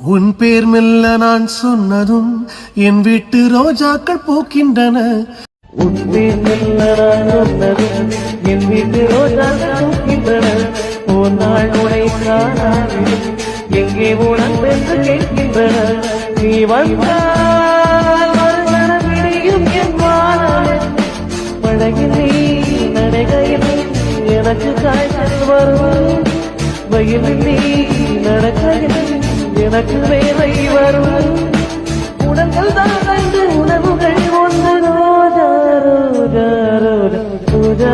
உன் பேர் மெல்ல நான் சொன்னதும் என் வீட்டு ரோஜாக்கள் போக்கின்றன. உன் பேர் மெல்ல நான் சொன்னதும் என் வீட்டு ரோஜாக்கள் போக்கின்றன. ஒரு நாள் உடை எங்கே உனக்கு என்று கேட்கின்றன. நீ வந்தால் மறுமணம் இணையும் என் வானம். படகில் நீ நடைகையில் எனக்கு காய்ச்சல் வரும். வயலில் நீ நடக்கையில் உனக்கு வேலை வரும். உடல்கள் தான் கண்டு உணவுகள் ஒன்று. ரோஜா ரோஜா ரோஜா ரோஜா